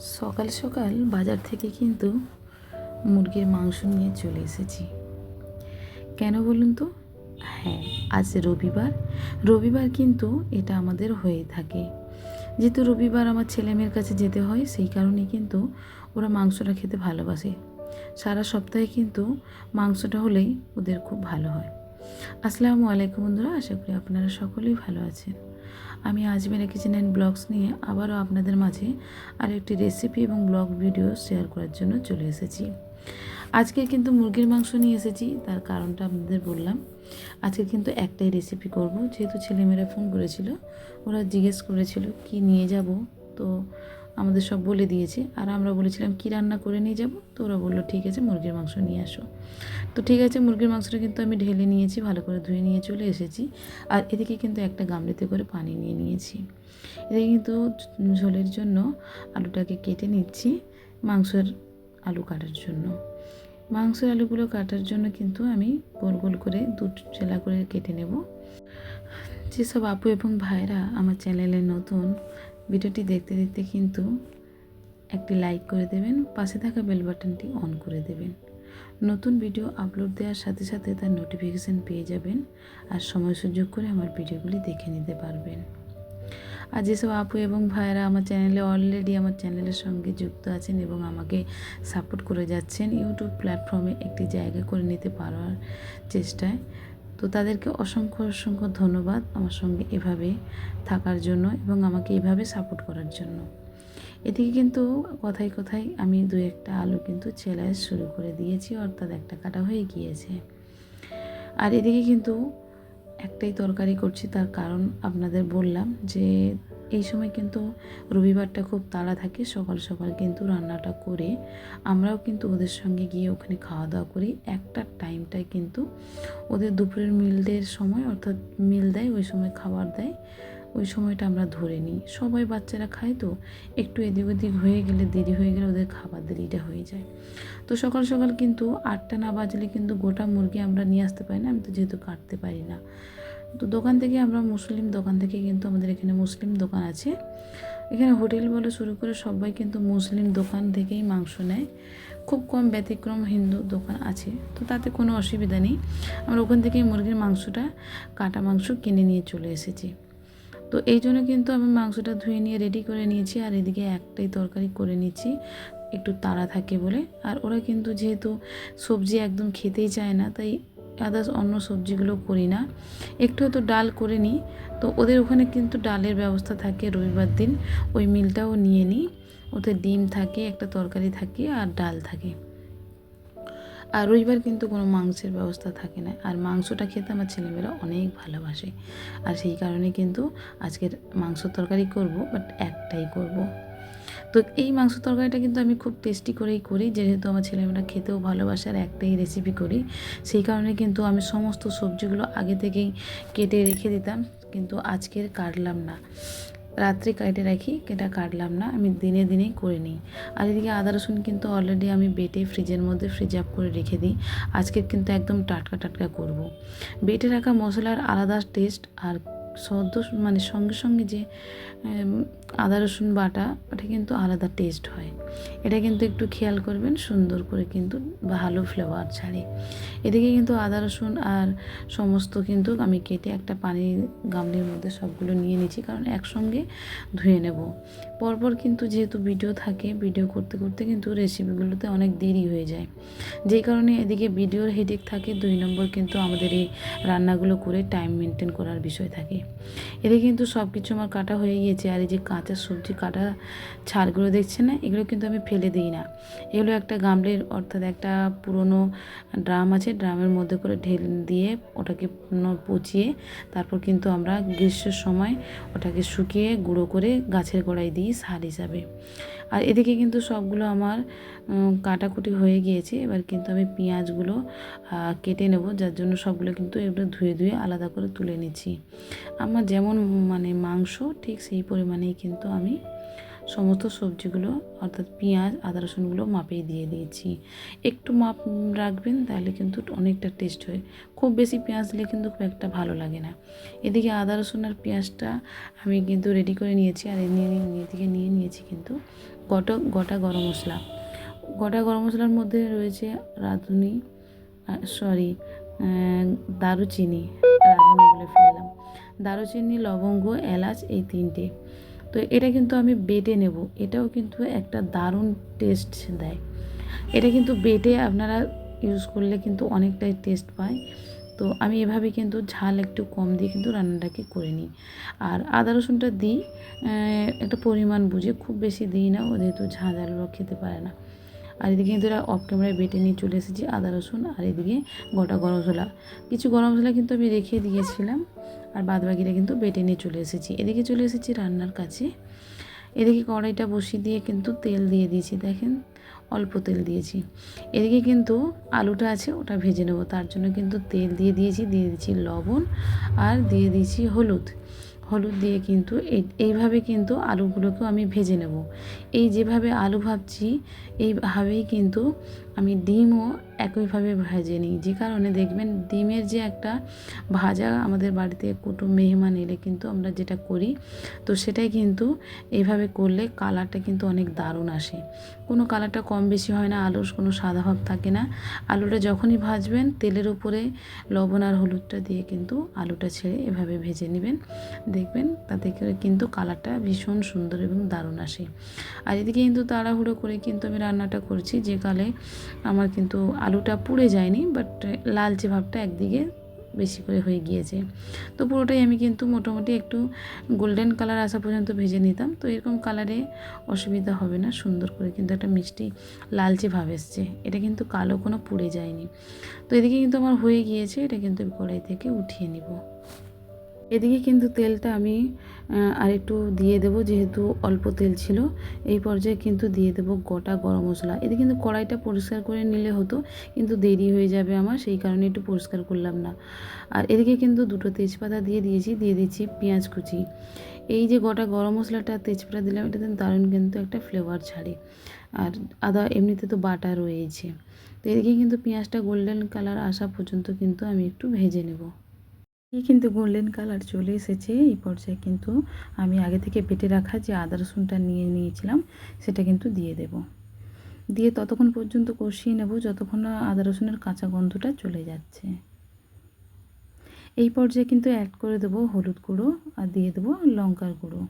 সকাল সকাল বাজার থেকে কিন্তু মুরগির মাংস নিয়ে চলে এসেছি। কেন বলুন তো? হ্যাঁ আজ রবিবার। রবিবার কিন্তু এটা আমাদের হয়ে থাকে। যেহেতু রবিবার আমার ছেলেমেয়ের কাছে যেতে হয়, সেই কারণে কিন্তু ওরা মাংসটা খেতে ভালোবাসে। সারা সপ্তাহে কিন্তু মাংসটা হলেই ওদের খুব ভালো হয়। আসসালামু আলাইকুম বন্ধুরা, আশা করি আপনারা সকলেই ভালো আছেন। আমি আজমেরা কিচেন অ্যান্ড ব্লগস নিয়ে আবারও আপনাদের মাঝে আরেকটি রেসিপি এবং ব্লগ ভিডিও শেয়ার করার জন্য চলে এসেছি। আজকে কিন্তু মুরগির মাংস নিয়ে এসেছি, তার কারণটা আপনাদের বললাম। আজকে কিন্তু একটাই রেসিপি করব, যেহেতু ছেলেমেয়েরা ফোন করেছিল, ওরা জিজ্ঞেস করেছিল, কি নিয়ে যাব? তো আমাদের সব বলে দিয়েছে। আর আমরা বলেছিলাম, কি রান্না করে নিয়ে যাব? তো ওরা বলল, ঠিক আছে, মুরগির মাংস নিয়ে আসো। তো ঠিক আছে, মুরগির মাংসটা কিন্তু আমি ঢেলে নিয়েছি, ভালো করে ধুয়ে নিয়ে চলে এসেছি। আর এদিকে কিন্তু একটা গামলিতে করে পানি নিয়ে নিয়েছি। এদিকে কিন্তু ঝোলের জন্য আলুটাকে কেটে নিচ্ছি, মাংসের আলু কাটার জন্য। মাংসের আলুগুলো কাটার জন্য কিন্তু আমি গোল গোল করে দু চেলা করে কেটে নেব। যেসব আপু এবং ভাইরা আমার চ্যানেলে নতুন ভিডিওটি দেখতে দেখতে কিন্তু একটি লাইক করে দেবেন, পাশে থাকা বেল বাটনটি অন করে দেবেন। নতুন ভিডিও আপলোড দেওয়ার সাথে সাথে তার নোটিফিকেশান পেয়ে যাবেন আর সময় সুযোগ করে আমার ভিডিওগুলি দেখে নিতে পারবেন। আর যেসব আপু এবং ভাইয়েরা আমার চ্যানেলে অলরেডি আমার চ্যানেলের সঙ্গে যুক্ত আছেন এবং আমাকে সাপোর্ট করে যাচ্ছেন ইউটিউব প্ল্যাটফর্মে একটি জায়গা করে নিতে পারার চেষ্টায় তো তাদেরকে অসংখ্য অসংখ্য ধন্যবাদ আমার সঙ্গে এভাবে থাকার জন্য এবং আমাকে এভাবে সাপোর্ট করার জন্য। এদিকে কিন্তু কথায় কথায় আমি দু একটা আলু কিন্তু চেলায় শুরু করে দিয়েছি, অর্থাৎ একটা কাটা হয়ে গিয়েছে। আর এদিকে কিন্তু একটাই তরকারি করছি, তার কারণ আপনাদের বললাম যে এই সময় কিন্তু রবিবারটা খুব তাড়া থাকে, সকাল সকাল কিন্তু রান্নাটা করে আমরাও কিন্তু ওদের সঙ্গে গিয়ে ওখানে খাওয়া দাওয়া করি। একটা টাইমটায় কিন্তু ওদের দুপুরের মিলদের সময়, অর্থাৎ মিল দেয়, ওই সময় খাবার দেয়, ওই সময়টা আমরা ধরে নিই। সবাই বাচ্চারা খায় তো, একটু এদিক ওদিক হয়ে গেলে দেরি হয়ে গেলে ওদের খাবার দেরিটা হয়ে যায়। তো সকাল সকাল কিন্তু আটটা না বাজলে কিন্তু গোটা মুরগি আমরা নিয়ে আসতে পারি না, আমি তো যেহেতু কাটতে পারি না। তো দোকান থেকে আমরা মুসলিম দোকান থেকে কিন্তু আমাদের এখানে মুসলিম দোকান আছে। এখানে হোটেল বলে শুরু করে সবাই কিন্তু মুসলিম দোকান থেকেই মাংস নেয়। খুব কম ব্যতিক্রম হিন্দু দোকান আছে, তো তাতে কোনো অসুবিধা নেই। আমরা ওখান থেকেই মুরগির মাংসটা, কাটা মাংস কিনে নিয়ে চলে এসেছি। তো এই জন্য কিন্তু আমি মাংসটা ধুয়ে নিয়ে রেডি করে নিয়েছি আর এদিকে একটাই তরকারি করে নিয়েছি একটু তাড়া থাকে বলে। আর ওরা কিন্তু যেহেতু সবজি একদম খেতেই চায় না, তাই আদার্স অন্য সবজিগুলো করি না। একটু হয়তো ডাল করে নিই। তো ওদের ওখানে কিন্তু ডালের ব্যবস্থা থাকে রবিবার দিন। ওই মিলটাও নিয়ে নিই। ওতে ডিম থাকে, একটা তরকারি থাকে আর ডাল থাকে। আর রবিবার কিন্তু কোনো মাংসের ব্যবস্থা থাকে না। আর মাংসটা খেতে আমার ছেলেমেয়েরা অনেক ভালোবাসে। আর সেই কারণে কিন্তু আজকের মাংস তরকারি করব, বাট একটাই করব। তো এই মাংস তরকারিটা কিন্তু আমি খুব টেস্টি করেই করি, যেহেতু আমার ছেলেমেয়েরা খেতেও ভালোবাসে আর একটাই রেসিপি করি। সেই কারণে কিন্তু আমি সমস্ত সবজিগুলো আগে থেকেই কেটে রেখে দিতাম, কিন্তু আজকের কাটলাম না। রাত্রে কেটে রাখি এটা কাটলাম না, আমি দিনে দিনেই করে নিই। আর এদিকে আদা, রসুন কিন্তু অলরেডি আমি বেটে ফ্রিজের মধ্যে ফ্রিজ আপ করে রেখে দিই। আজকে কিন্তু একদম টাটকা টাটকা করব। বেটে রাখা মশলার আলাদা টেস্ট আর সদ্য মানে সঙ্গে সঙ্গে যে আদা, রসুন বাটা, ওটা কিন্তু আলাদা টেস্ট হয়। এটা কিন্তু একটু খেয়াল করবেন, সুন্দর করে কিন্তু ভালো ফ্লেভার ছাড়ে। এদিকে কিন্তু আদা, রসুন আর সমস্ত কিন্তু আমি কেটে একটা পানির গামলির মধ্যে সবগুলো নিয়ে নিচ্ছি, কারণ একসঙ্গে ধুয়ে নেব। পরপর কিন্তু যেহেতু ভিডিও থাকে ভিডিও করতে করতে কিন্তু রেসিপিগুলোতে অনেক দেরি হয়ে যায়। যেই কারণে এদিকে ভিডিওর হেডেক থাকে, দুই নম্বর কিন্তু আমাদের এই রান্নাগুলো করে টাইম মেনটেন করার বিষয় থাকে। এদিকে কিন্তু সব কিছু আমার কাটা হয়ে গিয়েছে, আর এই যে কাঁচা সবজি কাটা ছাড়গুলো দেখছে না? এগুলো কিন্তু আমি ফেলে দিই না। এগুলো একটা গামলির, অর্থাৎ একটা পুরনো ড্রাম আছে, ড্রামের মধ্যে করে ঢেল দিয়ে ওটাকে পচিয়ে তারপর কিন্তু আমরা গ্রীষ্মের সময় ওটাকে শুকিয়ে গুঁড়ো করে গাছের গোড়ায় দিই সার হিসাবে। আর এদিকে কিন্তু সবগুলো আমার কাটাকুটি হয়ে গিয়েছে। এবার কিন্তু আমি পেঁয়াজগুলো কেটে নেব। যার জন্য সবগুলো কিন্তু এগুলো ধুয়ে ধুয়ে আলাদা করে তুলে নিচ্ছি। আমার যেমন মানে মাংস, ঠিক সেই পরিমাণেই কিন্তু আমি সমস্ত সবজিগুলো, অর্থাৎ পেঁয়াজ, আদা রসুনগুলো মাপেই দিয়ে দিয়েছি। একটু মাপ রাখবেন, তাহলে কিন্তু অনেকটা টেস্ট হয়। খুব বেশি পেঁয়াজ দিলে কিন্তু খুব একটা ভালো লাগে না। এদিকে আদা রসুন আর পেঁয়াজটা আমি কিন্তু রেডি করে নিয়েছি। আর এদিকে নিয়ে নিয়েছি কিন্তু গোটা গোটা গরম মশলা। গোটা গরম মশলার মধ্যে রয়েছে রাঁধুনি সরি দারুচিনি। রাঁধুনি বলে ফেললাম। দারুচিনি, লবঙ্গ, এলাচ এই তিনটে। তো এটা কিন্তু আমি বেটে নেব। এটাও কিন্তু একটা দারুণ টেস্ট দেয়। এটা কিন্তু বেটে আপনারা ইউজ করলে কিন্তু অনেকটাই টেস্ট পায়। তো আমি এভাবে কিন্তু ঝাল একটু কম দিয়ে কিন্তু রান্নাটাকে করে নিই। আর আদা রসুনটা দিই একটা পরিমাণ বুঝে, খুব বেশি দিই না, ও যেহেতু ঝাঁঝ আলু খেতে পারে না। আর এদিকে কিন্তু এরা অফ ক্যামেরায় বেটে নিয়ে চলে এসেছি আদা রসুন, আর এদিকে গোটা গরম মশলা। কিছু গরম মশলা কিন্তু আমি রেখে দিয়েছিলাম, আর বাদবাকিটা কিন্তু বেটে নিয়ে চলে এসেছি। এদিকে চলে এসেছি রান্নার কাছে। এদিকে কড়াইটা বসিয়ে দিয়ে কিন্তু তেল দিয়ে দিয়েছি, দেখেন, অল্প তেল দিয়েছি। এদিকে কিন্তু আলুটা আছে, ওটা ভেজে নেব। তার জন্য কিন্তু তেল দিয়ে দিয়েছি দিয়ে দিয়েছি লবণ আর দিয়ে দিয়েছি হলুদ। হলুদ দিয়ে কিন্তু এইভাবে কিন্তু আলুগুলোকেও আমি ভেজে নেব। এই যেভাবে আলু ভাবছি, এইভাবেই কিন্তু আমি ডিমও একইভাবে ভেজে নিই। যে কারণে দেখবেন ডিমের যে একটা ভাজা আমাদের বাড়িতে কুটুম মেহমান এলে কিন্তু আমরা যেটা করি, তো সেটাই কিন্তু এইভাবে করলে কালারটা কিন্তু অনেক দারুণ আসে। কোনো কালারটা কম বেশি হয় না, আলুর কোনো সাদা ভাব থাকে না। আলুটা যখনই ভাজবেন, তেলের উপরে লবণ আর হলুদটা দিয়ে কিন্তু আলুটা ছেড়ে এভাবে ভেজে নেবেন। দেখবেন তাতে করে কিন্তু কালারটা ভীষণ সুন্দর এবং দারুণ আসে। আর এদিকে কিন্তু তাড়াহুড়ো করে কিন্তু আমি রান্নাটা করছি। যে কালে আমার কিন্তু আলুটা পুড়ে যায়নি বাট লালচে ভাবটা একদিকে বেশি করে হয়ে গিয়েছে। তো পুরোটাই আমি কিন্তু মোটামুটি একটু গোল্ডেন কালার আসা পর্যন্ত ভেজে নিতাম, তো এরকম কালারে অসুবিধা হবে না, সুন্দর করে কিন্তু একটা মিষ্টি লালচে ভাব এসছে। এটা কিন্তু কালো কোনো পুড়ে যায়নি। তো এদিকে কিন্তু আমার হয়ে গিয়েছে, এটা কিন্তু কড়াই থেকে উঠিয়ে নিব। এদিকে কিন্তু তেলটা আমি আর একটু দিয়ে দেবো, যেহেতু অল্প তেল ছিল। এই পর্যায়ে কিন্তু দিয়ে দেবো গোটা গরম মশলা। এদিকে কিন্তু কড়াইটা পরিষ্কার করে নিলে হতো, কিন্তু দেরি হয়ে যাবে আমার, সেই কারণে একটু পরিষ্কার করলাম না। আর এদিকে কিন্তু দুটো তেজপাতা দিয়ে দিয়েছি, দিয়ে দিচ্ছি পেঁয়াজ কুচি। এই যে গোটা গরম মশলাটা, তেজপাতা দিলাম, এটাতে দারুণ কিন্তু একটা ফ্লেভার ছাড়ে। আর আদা, এমনিতে তো বাটা রয়েছে তো এদিকে কিন্তু পেঁয়াজটা গোল্ডেন কালার আসা পর্যন্ত কিন্তু আমি একটু ভেজে নেব। কিন্তু গোল্ডেন কালার চলে এসেছে। এই পর্যায়ে কিন্তু আমি আগে থেকে বেটে রাখা যে আদা রসুনটা নিয়ে নিয়েছিলাম, সেটা কিন্তু দিয়ে দেব। দিয়ে ততক্ষণ পর্যন্ত কষিয়ে নেব যতক্ষণ না আদা রসুনের কাঁচা গন্ধটা চলে যাচ্ছে। এই পর্যায়ে কিন্তু অ্যাড করে দেবো হলুদ গুঁড়ো আর দিয়ে দেবো লঙ্কার গুঁড়ো।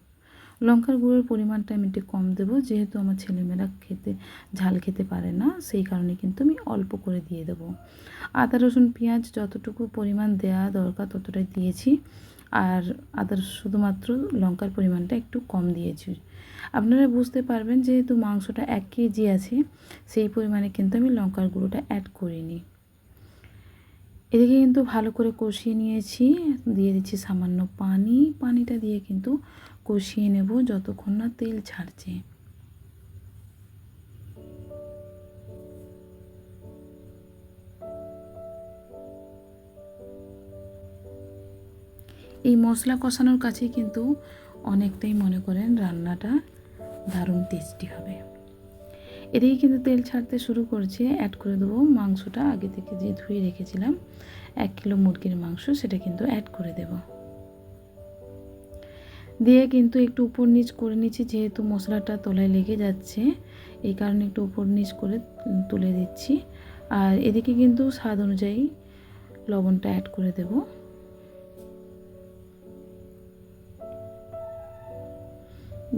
লঙ্কার গুঁড়োর পরিমাণটা আমি একটু কম দেবো, যেহেতু আমার ছেলেমেয়েরা খেতে, ঝাল খেতে পারে না, সেই কারণে কিন্তু আমি অল্প করে দিয়ে দেবো। আদা, রসুন, পেঁয়াজ যতটুকু পরিমাণ দেওয়া দরকার ততটাই দিয়েছি, আর আদার শুধুমাত্র লঙ্কার পরিমাণটা একটু কম দিয়েছি। আপনারা বুঝতে পারবেন যেহেতু মাংসটা এক কেজি আছে, সেই পরিমাণে কিন্তু আমি লঙ্কার গুঁড়োটা অ্যাড করিনি। এদিকে কিন্তু ভালো করে কষিয়ে নিয়েছি, দিয়ে দিচ্ছি সামান্য পানি, পানিটা দিয়ে কিন্তু কষিয়ে নেব যতক্ষণ না তেল ছাড়ছে। এই মশলা কষানোর কাছে কিন্তু অনেকটাই মনে করেন রান্নাটা দারুণ টেস্টি হবে। এদিকে কিন্তু তেল ছাড়তে শুরু করছে। অ্যাড করে দেবো মাংসটা। আগে থেকে যে ধুয়ে রেখেছিলাম, এক কিলো মুরগির মাংস, সেটা কিন্তু অ্যাড করে দেবো। দিয়ে কিন্তু একটু উপর নিচ করে নিচ্ছি, যেহেতু মশলাটা তলায় লেগে যাচ্ছে, এই কারণে একটু উপর নিচ করে তুলে দিচ্ছি। আর এদিকে কিন্তু স্বাদ অনুযায়ী লবণটা অ্যাড করে দেব।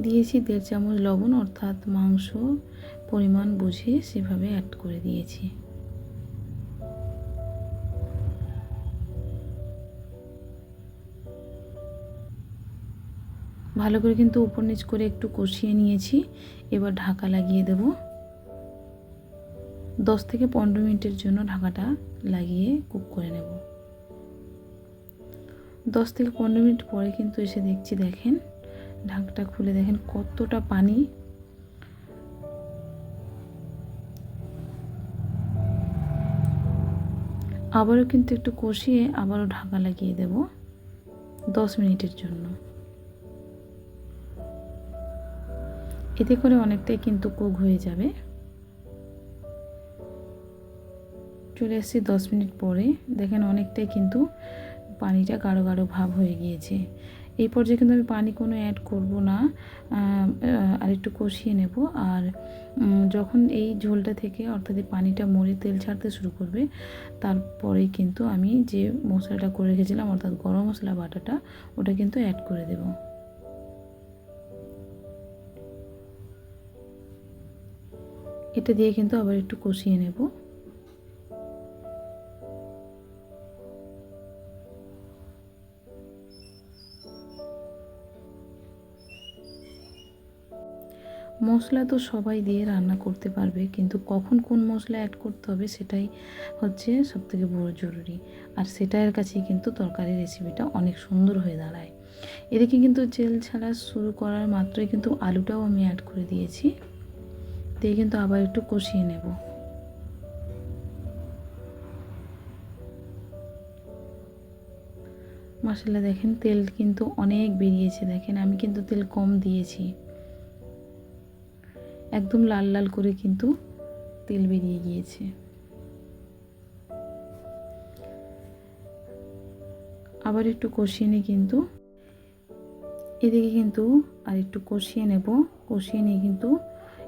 দিয়েছি দেড় চামচ লবণ, অর্থাৎ মাংস পরিমাণ বুঝে সেভাবে অ্যাড করে দিয়েছি। ভালো করে কিন্তু উপর নিচ করে একটু কষিয়ে নিয়েছি। এবার ঢাকা লাগিয়ে দেব। দশ থেকে পনেরো মিনিটের জন্য ঢাকাটা লাগিয়ে কুক করে নেব। দশ থেকে পনেরো মিনিট পরে কিন্তু এসে দেখছি, দেখেন, ঢাকটা খুলে দেখেন কতটা পানি। আবারও কিন্তু একটু কষিয়ে আবারও ঢাকা লাগিয়ে দেব দশ মিনিটের জন্য। এতে করে অনেকটাই কিন্তু কুক হয়ে যাবে। চলে এসেছি দশ মিনিট পরে। দেখেন অনেকটাই কিন্তু পানিটা গাঢ় গাঢ় ভাব হয়ে গিয়েছে। এই পর্যায়ে কিন্তু আমি পানি কোনো অ্যাড করব না। আর একটু কষিয়ে নেব। আর যখন এই ঝোলটা থেকে অর্থাৎ এই পানিটা মরে তেল ছাড়তে শুরু করবে, তারপরেই কিন্তু আমি যে মশলাটা করে রেখেছিলাম, অর্থাৎ গরম মশলা বাটাটা, ওটা কিন্তু অ্যাড করে দেব। এটা দিয়ে কিন্তু আবার একটু কষিয়ে নেব। মশলা তো সবাই দিয়ে রান্না করতে পারবে, কিন্তু কখন কোন মশলা অ্যাড করতে হবে সেটাই হচ্ছে সবথেকে বড় জরুরি। আর সেটার কাছেই কিন্তু তরকারি রেসিপিটা অনেক সুন্দর হয়ে দাঁড়ায়। এদিকে কিন্তু তেল ছাড়া শুরু করার মাত্রই কিন্তু আলুটাও আমি অ্যাড করে দিয়েছি। দিয়ে কিন্তু আবার একটু কষিয়ে নেব। মশলা দেখেন তেল কিন্তু অনেক বেরিয়েছে, দেখেন আমি কিন্তু তেল কম দিয়েছি। একদম লাল লাল করে কিন্তু তেল বেরিয়ে গিয়েছে। আবার একটু কষিয়ে নিয়ে কিন্তু। এদিকে কিন্তু আর একটু কষিয়ে নেব, কষিয়ে নিয়ে কিন্তু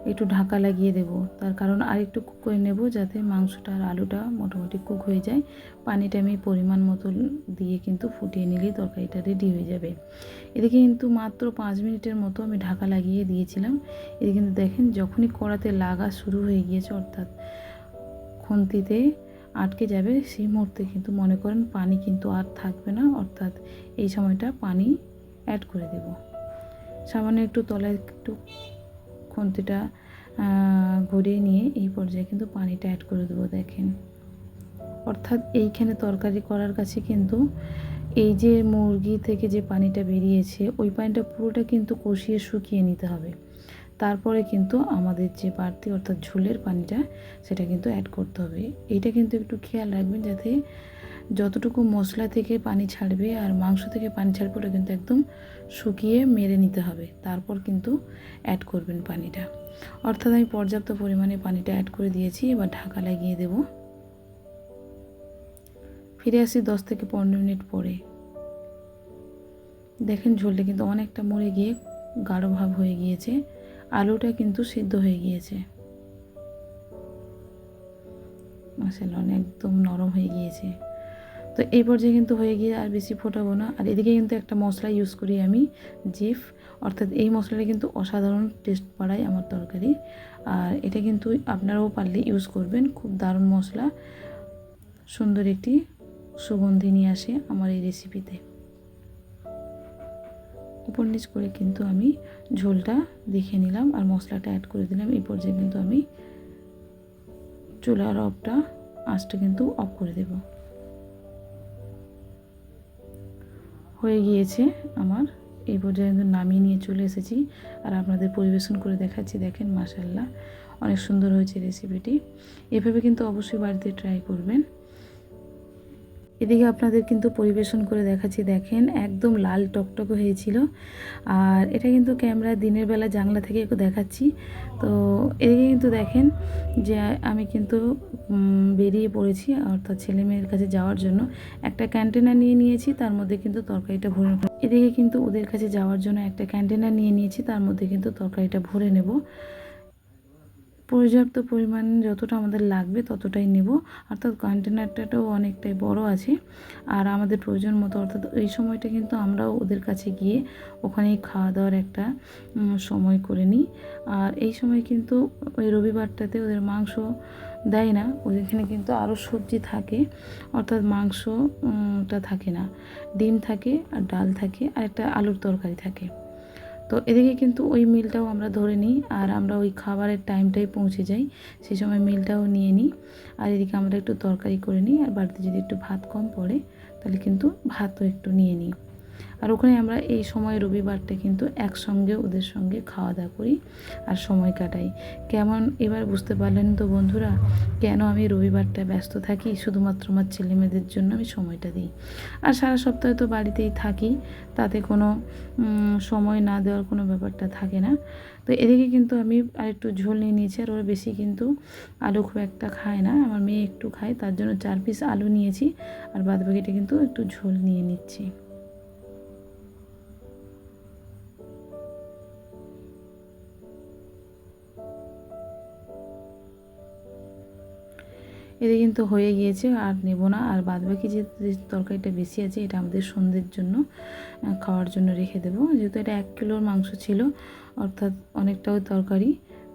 একটু ঢাকা লাগিয়ে দেব। তার কারণ আর একটু কুক করে নেব যাতে মাংসটা আর আলুটা মোটামুটি কুক হয়ে যায়। পানিটা আমি পরিমাণ মতো দিয়ে কিন্তু ফুটিয়ে নিলেই তরকারিটা রেডি হয়ে যাবে। এদিকে কিন্তু মাত্র পাঁচ মিনিটের মতো আমি ঢাকা লাগিয়ে দিয়েছিলাম। এদিকে কিন্তু দেখেন যখনই কড়াতে লাগা শুরু হয়ে গিয়েছে, অর্থাৎ খুন্তিতে আটকে যাবে, সেই মুহূর্তে কিন্তু মনে করেন পানি কিন্তু আর থাকবে না, অর্থাৎ এই সময়টা পানি অ্যাড করে দেব। সামান্য একটু তলায় একটু খুন্তিটা ঘুরিয়ে নিয়ে এই পর্যায়ে কিন্তু পানিটা অ্যাড করে দেবো, দেখেন। অর্থাৎ এইখানে তরকারি করার কাছে কিন্তু এই যে মুরগি থেকে যে পানিটা বেরিয়েছে, ওই পানিটা পুরোটা কিন্তু কষিয়ে শুকিয়ে নিতে হবে। তারপরে কিন্তু আমাদের যে বাড়তি অর্থাৎ ঝোলের পানিটা, সেটা কিন্তু অ্যাড করতে হবে। এইটা কিন্তু একটু খেয়াল রাখবেন যাতে যতটুকু মশলা থেকে পানি ছাড়বে আর মাংস থেকে পানি ছাড়বে, ওটা কিন্তু একদম শুকিয়ে মেরে নিতে হবে। তারপর কিন্তু অ্যাড করবেন পানিটা। অর্থাৎ আমি পর্যাপ্ত পরিমাণে পানিটা অ্যাড করে দিয়েছি, এবার ঢাকা লাগিয়ে দেব। ফিরে আসি দশ থেকে পনেরো মিনিট পরে। দেখেন ঝোলটা কিন্তু অনেকটা মরে গিয়ে গাঢ় ভাব হয়ে গিয়েছে, আলুটা কিন্তু সিদ্ধ হয়ে গিয়েছে। মশলা একদম নরম হয়ে গিয়েছে। তো এই পর্যায়ে কিন্তু হয়ে গিয়ে আর বেশি ফোটাবো না। আর এদিকে কিন্তু একটা মশলা ইউজ করি আমি, জিফ। অর্থাৎ এই মশলাটা কিন্তু অসাধারণ টেস্ট বাড়ায় আমার তরকারি। আর এটা কিন্তু আপনারাও পারলে ইউজ করবেন, খুব দারুণ মশলা। সুন্দর একটি সুগন্ধি নিয়ে আসে আমার এই রেসিপিতে উপর নিচ করে কিন্তু আমি ঝোলটা দেখে নিলাম আর মশলাটা অ্যাড করে দিলাম। এই পর্যায়ে কিন্তু আমি চুলার অফটা, আঁচটা কিন্তু অফ করে দেবো। হয়ে গিয়েছে আমার। এই পর্যায়ে নামিয়ে নিয়ে চলে এসেছি আর আপনাদের পরিবেশন করে দেখাচ্ছি। দেখেন মাসাল্লাহ অনেক সুন্দর হয়েছে রেসিপিটি এভাবে কিন্তু অবশ্যই বাড়িতে ট্রাই করবেন। এদিকে আপনাদের কিন্তু পরিবেশন করে দেখাচ্ছি, দেখেন একদম লাল টকটক হয়েছিল। আর এটা কিন্তু ক্যামেরা দিনের বেলা জানলা থেকে একটু দেখাচ্ছি। তো এদিকে কিন্তু দেখেন যে আমি কিন্তু বেরিয়ে পড়েছি, অর্থাৎ ছেলে মেয়ের কাছে যাওয়ার জন্য। একটা ক্যান্টেনার নিয়ে নিয়েছি, তার মধ্যে কিন্তু তরকারিটা ভরে এদিকে কিন্তু ওদের কাছে যাওয়ার জন্য একটা ক্যান্টেনার নিয়ে নিয়েছি, তার মধ্যে কিন্তু তরকারিটা ভরে নেব। পর্যাপ্ত পরিমাণ যতটা আমাদের লাগবে ততটাই নেব। অর্থাৎ কন্টেনারটাও অনেকটাই বড় আছে। আর আমাদের প্রয়োজন মতো, অর্থাৎ এই সময়টা কিন্তু আমরাও ওদের কাছে গিয়ে ওখানেই খাওয়া দাওয়ার একটা সময় করে নিই। আর এই সময় কিন্তু ওই রবিবারটাতে ওদের মাংস দেয় না। ওইখানে কিন্তু আরও সবজি থাকে। অর্থাৎ মাংসটা থাকে না। ডিম থাকে আর ডাল থাকে আর একটা আলুর তরকারি থাকে। তো এদিকে কিন্তু ওই মিলটাও আমরা ধরে নিই, আর আমরা ওই খাবারের টাইমটাই পৌঁছে যাই। সেই সময় মিলটাও নিয়ে নিই, আর এদিকে আমরা একটু তরকারি করে নিই, আর বাড়িতে যদি একটু ভাত কম পড়ে, তাহলে কিন্তু ভাতও একটু নিয়ে নিই। আর ওখানে আমরা এই সময় রবিবারটা কিন্তু একসঙ্গে ওদের সঙ্গে খাওয়া দাওয়া করি আর সময় কাটাই। কেমন এবার বুঝতে পারলেন তো বন্ধুরা? কেন আমি রবিবারটা ব্যস্ত থাকি? শুধুমাত্র আমার ছেলে মেয়েদের জন্য আমি সময়টা দিই। আর সারা সপ্তাহে তো বাড়িতেই থাকি, তাতে কোনো সময় না দেওয়ার কোনো ব্যাপারটা থাকে না। তো এদিকে কিন্তু আমি আরেকটু ঝোল নিয়ে নিয়েছি আর ওরা বেশি কিন্তু আলু খুব একটা খায় না। আমার মেয়ে একটু খায়, তার জন্য চার পিস আলু নিয়েছি আর বাদবাকিটা কিন্তু একটু ঝোল নিয়ে নিচ্ছি। এতে কিন্তু হয়ে গিয়েছে, আর নেব না। আর বাদ বাকি যে যে তরকারিটা বেশি আছে, এটা আমাদের সন্ধ্যের জন্য খাওয়ার জন্য রেখে দেবো। যেহেতু এটা এক কিলোর মাংস ছিল, অর্থাৎ অনেকটাও তরকারি,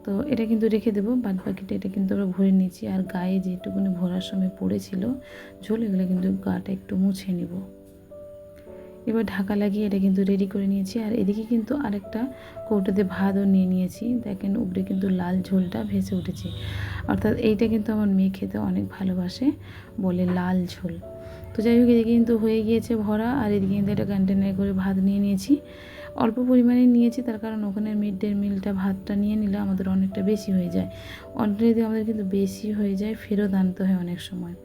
তো এটা কিন্তু রেখে দেবো। বাদ বাকিটা এটা কিন্তু আমরা ভরে নিয়েছি। আর গায়ে যেটুকুনি ভরার সময় পড়েছিল, ঝোল, এগুলো কিন্তু গাটা একটু মুছে নেব। এবার ঢাকা লাগিয়ে এটা কিন্তু রেডি করে নিয়েছি। আর এদিকে কিন্তু আরেকটা কৌটোতে ভাতও নিয়ে নিয়েছি। দেখেন উপরে কিন্তু লাল ঝোলটা ভেসে উঠেছে। অর্থাৎ এইটা কিন্তু আমার মেয়ে খেতে অনেক ভালোবাসে বলে লাল ঝোল। তো যাই হোক, এদিকে কিন্তু হয়ে গিয়েছে ভরা। আর এদিকে কিন্তু একটা কন্টেনারে করে ভাত নিয়ে নিয়েছি। অল্প পরিমাণে নিয়েছি, তার কারণ ওখানে মিড ডে মিলটা ভাতটা নিয়ে নিলে আমাদের অনেকটা বেশি হয়ে যায়। অলরেডি আমাদের কিন্তু বেশি হয়ে যায়, ফেরত আনতে হয় অনেক সময়।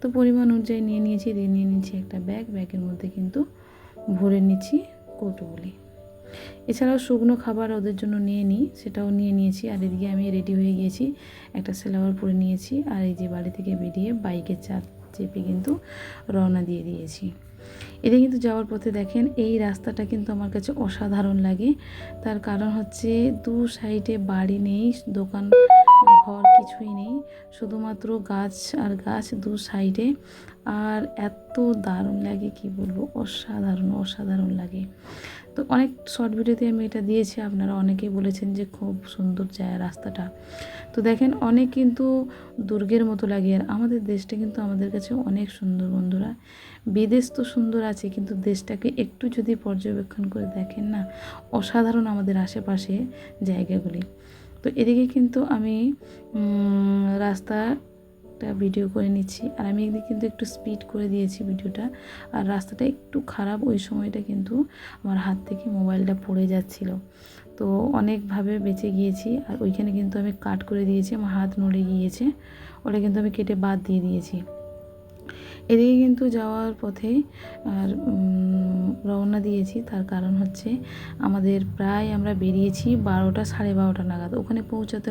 তো পরিমাণ অনুযায়ী নিয়ে নিয়েছি, দিয়ে নিয়ে নিয়েছি একটা ব্যাগ ব্যাগের মধ্যে কিন্তু ভরে নিচ্ছি কৌটোগুলি এছাড়াও শুকনো খাবার ওদের জন্য নিয়ে নিই, সেটাও নিয়ে নিয়েছি। আর এদিকে আমি রেডি হয়ে গিয়েছি, একটা সেলাওয়ার পরে নিয়েছি। আর এই যে বাড়ি থেকে বেরিয়ে বাইকের চাপ চেপে কিন্তু রওনা দিয়ে দিয়েছি। এতে কিন্তু যাওয়ার পথে দেখেন, এই রাস্তাটা কিন্তু আমার কাছে অসাধারণ লাগে। তার কারণ হচ্ছে দু সাইডে বাড়ি নেই, দোকান ঘর কিছুই নেই, শুধুমাত্র গাছ আর গাছ দু সাইডে। আর এত দারুণ লাগে, কি বলব? অসাধারণ অসাধারণ লাগে। তো অনেক শর্ট ভিডিওতে আমি এটা দিয়েছি, আপনারা অনেকেই বলেছেন যে খুব সুন্দর যায় রাস্তাটা। তো দেখেন, অনেক কিন্তু দুর্গের মতো লাগে। আর আমাদের দেশটা কিন্তু আমাদের কাছে অনেক সুন্দর বন্ধুরা। বিদেশ তো সুন্দর আছে, কিন্তু দেশটাকে একটু যদি পর্যবেক্ষণ করে দেখেন না, অসাধারণ আমাদের আশেপাশে জায়গাগুলি। তো এদিকে কিন্তু আমি রাস্তাটা ভিডিও করে নিচ্ছি। আর আমি এদিকে কিন্তু একটু স্পিড করে দিয়েছি ভিডিওটা আর রাস্তাটা একটু খারাপ, ওই সময়টা কিন্তু আমার হাত থেকে মোবাইলটা পড়ে যাচ্ছিল। তো অনেকভাবে বেঁচে গিয়েছি। আর ওইখানে কিন্তু আমি কাট করে দিয়েছি, আমার হাত নড়ে গিয়েছে। ওটা কিন্তু আমি কেটে বাদ দিয়ে দিয়েছি। এদিকে কিন্তু যাওয়ার পথে আর রওনা দিয়েছি। তার কারণ হচ্ছে আমাদের প্রায় আমরা বেরিয়েছি বারোটা সাড়ে বারোটা নাগাদ। ওখানে পৌঁছাতে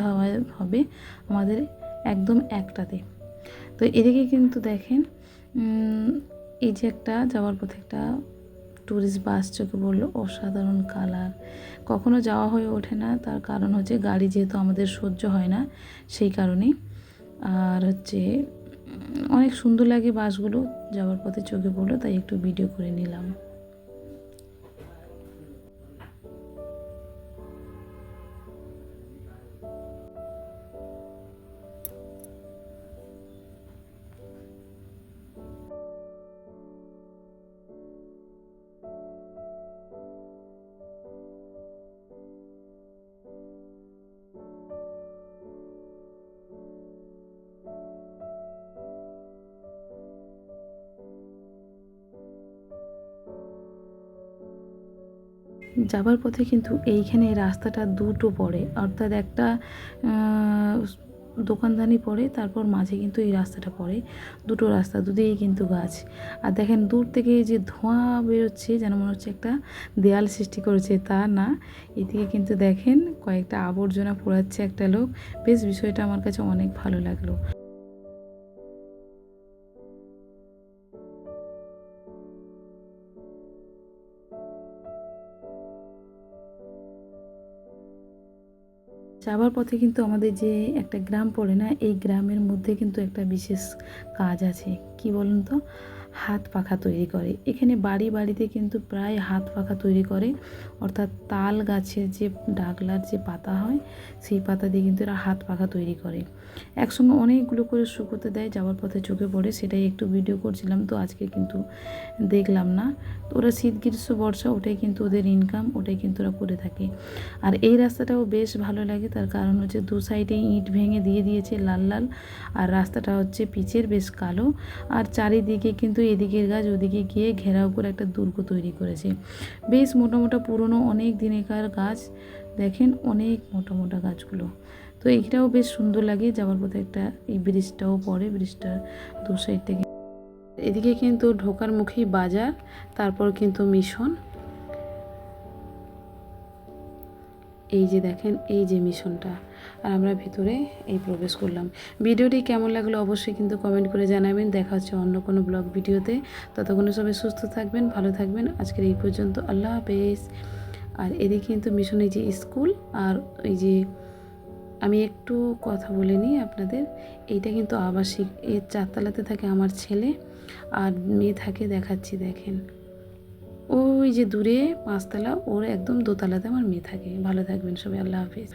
হবে আমাদের একদম একটাতে। তো এদিকে কিন্তু দেখেন এই যে একটা যাওয়ার পথে একটা ট্যুরিস্ট বাস চোখে বলল অসাধারণ কালার কখনো যাওয়া হয়ে ওঠে না, তার কারণ হচ্ছে গাড়ি যেহেতু আমাদের সহ্য হয় না, সেই কারণেই। আর হচ্ছে অনেক সুন্দর লাগে বাসগুলো যাওয়ার পথে চোখে পড়ল তাই একটু ভিডিও করে নিলাম। যাবার পথে কিন্তু এইখানে রাস্তাটা দুটো পড়ে। অর্থাৎ একটা দোকানদানি পড়ে, তারপর মাঝে কিন্তু এই রাস্তাটা পড়ে। দুটো রাস্তা, দুদিকেই কিন্তু গাছ। আর দেখেন দূর থেকে যে ধোঁয়া বেরোচ্ছে, যেন মনে হচ্ছে একটা দেয়াল সৃষ্টি করেছে, তা না। এদিকে কিন্তু দেখেন কয়েকটা আবর্জনা পোড়াচ্ছে একটা লোক। বেশ, বিষয়টা আমার কাছে অনেক ভালো লাগল। যাবার পথে কিন্তু আমাদের যে একটা গ্রাম পড়ে না, এই গ্রামের মধ্যে কিন্তু একটা বিশেষ কাজ আছে। কি বলুন তো? হাত পাখা তৈরি করে। এখানে বাড়ি বাড়িতে কিন্তু প্রায় হাত পাখা তৈরি করে। অর্থাৎ তাল গাছের যে ডাগলার যে পাতা হয়, সেই পাতা দিয়ে কিন্তু এরা হাত পাখা তৈরি করে। একসঙ্গে অনেকগুলো করে শুকোতে দেয়, যাওয়ার পথে চোখে পড়ে, সেটাই একটু ভিডিও করছিলাম, তো আজকে কিন্তু দেখলাম না। তো ওরা শীত, গ্রীষ্ম, বর্ষা, ওটাই কিন্তু ওদের ইনকাম ওটাই কিন্তু ওরা করে থাকে। আর এই রাস্তাটাও বেশ ভালো লাগে, তার কারণ হচ্ছে দু সাইডে ইট ভেঙে দিয়ে দিয়েছে লাল লাল, আর রাস্তাটা হচ্ছে পিচের, বেশ কালো। আর চারিদিকে কিন্তু এদিকের গাছ ওদিকে গিয়ে ঘেরাও করে একটা দুর্গ তৈরি করেছে। বেশ মোটা মোটা পুরনো অনেক দিনেকার গাছ। দেখেন অনেক মোটা মোটা গাছগুলো। তো এইটাও বেশ সুন্দর লাগে, যাওয়ার পথে একটা এই ব্রিজটাও পড়ে, ব্রিজটার দু সাইড থেকে। এদিকে কিন্তু ঢোকার মুখেই বাজার, তারপর কিন্তু মিশন এই যে দেখেন, এই যে মিশনটা আর আমরা ভিতরে এই প্রবেশ করলাম। ভিডিওটি কেমন লাগল অবশ্যই কিন্তু কমেন্ট করে জানাবেন। দেখা হচ্ছে অন্য কোনো ব্লগ ভিডিওতে। ততক্ষণে সবাই সুস্থ থাকবেন, ভালো থাকবেন। আজকের এই পর্যন্ত আল্লাহ হাফেজ। আর এদিকে কিন্তু মিশনের যে স্কুল আর এই যে আমি একটু কথা বলে নিই আপনাদের। এইটা কিন্তু আবাসিক। এর চারতলাতে থাকে আমার ছেলে আর মেয়ে থাকে, দেখাচ্ছি দেখেন। ওই যে দূরে পাঁচতলা, ওর একদম দোতলাতে আমার মেয়ে থাকে। ভালো থাকবেন সবাই, আল্লাহ হাফিজ।